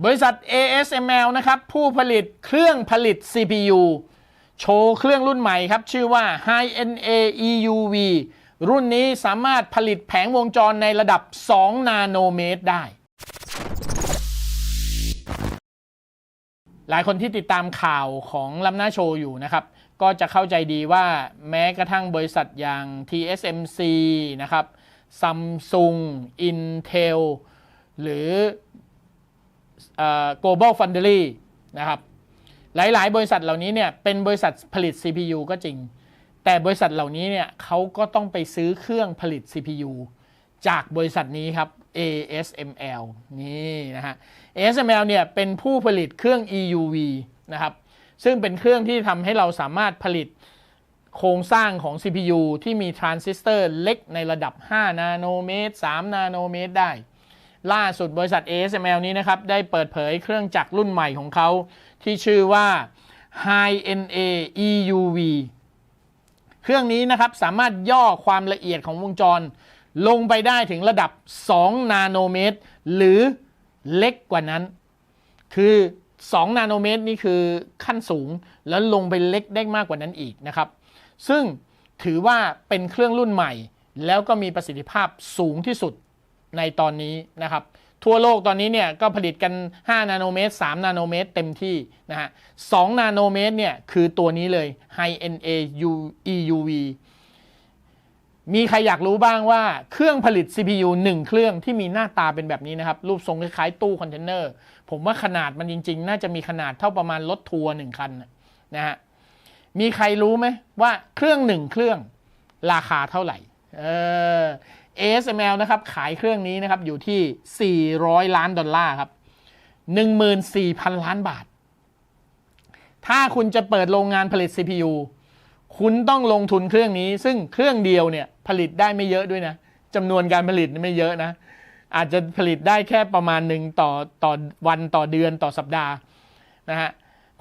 บริษัท ASML นะครับ ผู้ผลิตเครื่องผลิต CPU โชว์เครื่องรุ่นใหม่ครับ ชื่อว่า High NA EUV รุ่นนี้สามารถผลิตแผงวงจรในระดับ 2 นาโนเมตรได้ หลายคนที่ติดตามข่าวของลำหน้าโชว์อยู่นะครับ ก็จะเข้าใจดีว่าแม้กระทั่งบริษัทอย่าง TSMC นะครับ Samsung Intel หรือเอ่อ global foundry นะครับ หลาย ๆ บริษัทเหล่านี้เนี่ยเป็นบริษัทผลิต CPU ก็จริง แต่บริษัทเหล่านี้เนี่ยเขาก็ต้องไปซื้อเครื่องผลิต CPU จากบริษัทนี้ครับ ASML นี่นะฮะ ASML เนี่ยเป็นผู้ผลิตเครื่อง EUV นะครับซึ่งเป็นเครื่องที่ทำให้เราสามารถผลิตโครงสร้างของ CPU ที่มีทรานซิสเตอร์เล็กในระดับ 5 นาโนเมตร 3 นาโนเมตรได้ ล่าสุดบริษัท ASML นี้นะครับ ได้เปิดเผยเครื่องจักรรุ่นใหม่ของเขา ที่ชื่อว่า High NA EUV เครื่องนี้นะครับสามารถย่อความละเอียดของวงจร ลงไปได้ถึงระดับ 2 นาโนเมตร หรือเล็กกว่านั้น คือ2นาโนเมตรนี่คือขั้นสูงแล้วลงไปเล็กได้มากกว่านั้นอีกนะครับ ซึ่งถือว่าเป็นเครื่องรุ่นใหม่ แล้วก็มีประสิทธิภาพสูงที่สุด ในตอนนี้นะครับทั่วโลกตอนนี้เนี่ยก็ผลิตกัน 5 นาโนเมตร 3 นาโนเมตร เต็มที่นะฮะ2นาโนเมตรเนี่ยคือตัวนี้เลย High NA EUV มีใครอยากรู้บ้างว่าเครื่องผลิต CPU 1 เครื่องที่มีหน้าตาเป็นแบบนี้นะครับ รูปทรงคล้ายๆตู้คอนเทนเนอร์ ผมว่าขนาดมันจริงๆ น่าจะมีขนาดเท่าประมาณรถทัวร์หนึ่งคันนะนะฮะมีใครรู้ไหมว่าเครื่องหนึ่งเครื่องราคาเท่าไหร่ เออ ASML นะครับขายเครื่องนี้นะครับอยู่ที่ 400 ล้านดอลลาร์ครับ 14,000 ล้านบาท ถ้าคุณจะเปิดโรงงานผลิต CPU คุณต้องลงทุนเครื่องนี้ ซึ่งเครื่องเดียวเนี่ยผลิตได้ไม่เยอะด้วยนะจำนวนการผลิตไม่เยอะนะ อาจจะผลิตได้แค่ประมาณหนึ่งต่อต่อวันต่อเดือนต่อสัปดาห์นะฮะ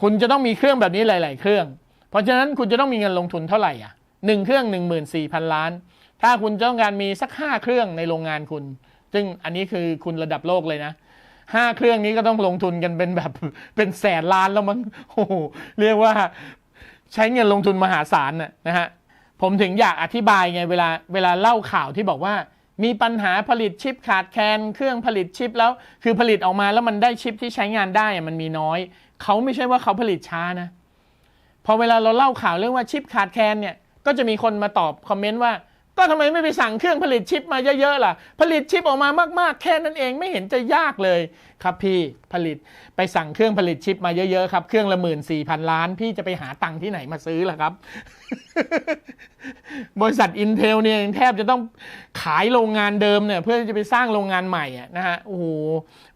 คุณจะต้องมีเครื่องแบบนี้หลาย ๆ เครื่อง เพราะฉะนั้นคุณจะต้องมีเงินลงทุนเท่าไหร่อะหนึ่งเครื่อง 14,000 ล้าน ถ้าคุณต้องการมีสัก 5 เครื่องในโรงงานคุณ ซึ่งอันนี้คือคุณระดับโลกเลยนะห้าเครื่องนี้ก็ต้องลงทุนกันเป็นแบบเป็นแสนล้านแล้วมั้งโอ้โหเรียกว่าใช้เงินลงทุนมหาศาลน่ะนะฮะผมถึงอยากอธิบายไงเวลาเวลาเล่าข่าวที่บอกว่า มีปัญหาผลิตชิปขาดแคลนเครื่องผลิตชิปแล้วคือผลิตออกมาแล้วมันได้ชิปที่ใช้งานได้มันมีน้อย เขาไม่ใช่ว่าเขาผลิตช้านะ พอเวลาเราเล่าข่าวเรื่องว่าชิปขาดแคลนเนี่ยก็จะมีคนมาตอบคอมเมนต์ว่า ก็ทำไมไม่ไปสั่งเครื่องผลิตชิปมาเยอะๆล่ะ ผลิตชิปออกมามากๆ แค่นั้นเองไม่เห็นจะยากเลยครับพี่ผลิตไปสั่งเครื่องผลิตชิปมาเยอะๆครับ เครื่องละหมื่นสี่พันล้าน พี่จะไปหาตังค์ที่ไหนมาซื้อล่ะครับ บริษัท Intel เนี่ยแทบจะต้องขายโรงงานเดิมเนี่ย เพื่อจะไปสร้างโรงงานใหม่อะนะฮะโอ้โห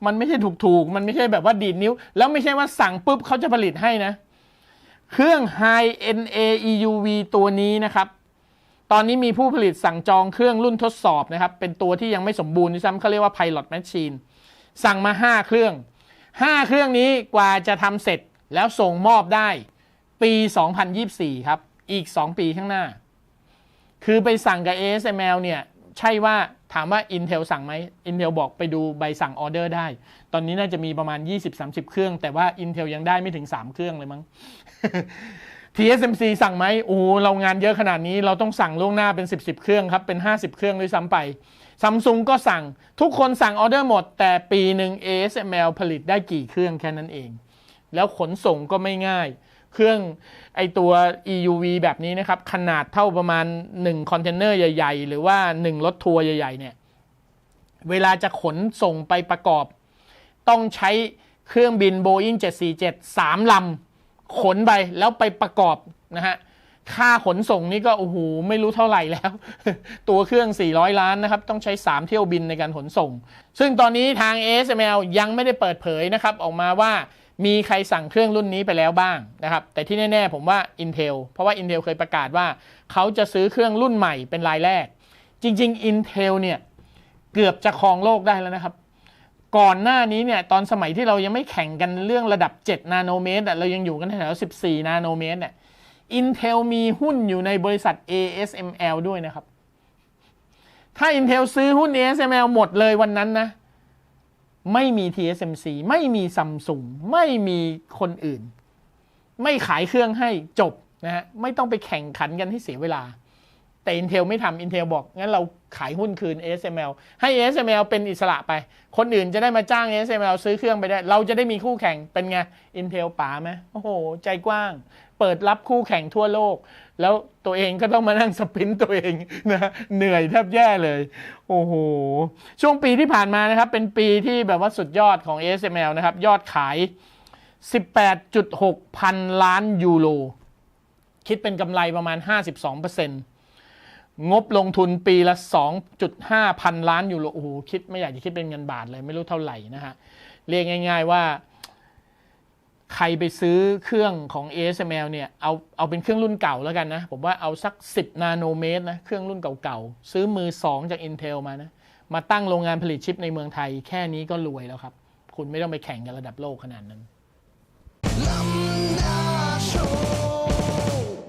มันไม่ใช่ถูกๆ มันไม่ใช่แบบว่าดีดนิ้ว แล้วไม่ใช่ว่าสั่งปุ๊บเขาจะผลิตให้นะ เครื่อง High NA EUV ตัวนี้นะครับ ตอนนี้มีผู้ผลิตสั่งจองเครื่องรุ่นทดสอบนะครับ เป็นตัวที่ยังไม่สมบูรณ์ด้วยซ้ำเขาเรียกว่า Pilot Machine สั่งมา 5 เครื่อง 5 เครื่องนี้กว่าจะทำเสร็จแล้วส่งมอบได้ ปี 2024 ครับ อีก 2 ปีข้างหน้า คือไปสั่งกับ ASML เนี่ย ใช่ว่าถามว่า Intel สั่งไหม Intel บอกไปดูใบสั่งออเดอร์ได้ ตอนนี้น่าจะมีประมาณ 20-30 เครื่อง แต่ว่า Intel ยังได้ไม่ถึง 3 เครื่องเลยมั้ง TSMC สั่งไหมโอ้เรางานเยอะขนาดนี้เราต้องสั่งล่วงหน้าเป็น 10 10 เครื่องครับ เป็น 50 เครื่องด้วยซ้ำไปซัมซุงก็สั่งทุกคนสั่งออเดอร์หมด แต่ปีหนึ่ง ASML ผลิตได้กี่เครื่องแค่นั้นเอง แล้วขนส่งก็ไม่ง่าย เครื่องไอตัว EUV แบบนี้นะครับ ขนาดเท่าประมาณ 1 คอนเทนเนอร์ใหญ่ ๆ หรือว่า 1 รถทัวร์ใหญ่ ๆ เนี่ย เวลาจะขนส่งไปประกอบ ต้องใช้เครื่องบิน Boeing 747 3ลำ ขนไปแล้วไปประกอบนะฮะค่าขนส่งนี่ก็โอ้โหไม่รู้เท่าไหร่แล้ว ตัวเครื่อง 400 ล้านนะครับ ต้องใช้ 3 เที่ยวบินในการขนส่ง ซึ่งตอนนี้ทาง ASML ยังไม่ได้เปิดเผยนะครับ ออกมาว่ามีใครสั่งเครื่องรุ่นนี้ไปแล้วบ้างนะครับ แต่ที่แน่ ๆ ผมว่า Intel เพราะว่า Intel เคยประกาศว่า เขาจะซื้อเครื่องรุ่นใหม่เป็นรายแรก จริง ๆ Intel เนี่ยเกือบจะครองโลกได้แล้วนะครับ ก่อนหน้านี้เนี่ยตอนสมัยที่เรายังไม่แข่งกันเรื่องระดับ 7 นาโนเมตรเรายังอยู่กันแถว14 นาโนเมตรเนี่ย Intel มีหุ้นอยู่ในบริษัท ASML ด้วยนะครับ ถ้า Intel ซื้อหุ้น ASML หมดเลยวันนั้นนะ ไม่มี TSMC ไม่มีซัมซุงไม่มีคนอื่น ไม่ขายเครื่องให้จบนะฮะไม่ต้องไปแข่งขันกันให้เสียเวลา แต่ Intel ไม่ทำ Intel บอก งั้นเราขายหุ้นคืน ASML ให้ ASML เป็นอิสระไป คนอื่นจะได้มาจ้าง ASML ซื้อเครื่องไปได้ เราจะได้มีคู่แข่งเป็นไง Intel ป๋าไหมโอ้โห ใจกว้าง เปิดรับคู่แข่งทั่วโลก แล้วตัวเองก็ต้องมานั่งสปินต์ตัวเองนะเหนื่อยแทบแย่เลย โอ้โห ช่วงปีที่ผ่านมานะครับ เป็นปีที่แบบว่าสุดยอดของ ASML นะครับ ยอดขาย 18.6 พันล้านยูโรคิดเป็นกำไรประมาณ 52% งบลงทุนปีละ 2.5 พันล้านอยูโรโอ้โหคิดไม่อยากจะคิดเป็นเงินบาทเลยไม่รู้เท่าไหร่นะฮะ เรียกง่าย ๆว่า ใครไปซื้อเครื่องของ ASML เนี่ยเอาเอาเป็นเครื่องรุ่นเก่าแล้วกันนะ ผมว่าเอาสัก 10 นาโนเมตรนะ เครื่องรุ่นเก่าๆ ซื้อมือ 2 จาก Intel มานะ มาตั้งโรงงานผลิตชิปในเมืองไทย แค่นี้ก็รวยแล้วครับ คุณไม่ต้องไปแข่งกันระดับโลกขนาดนั้น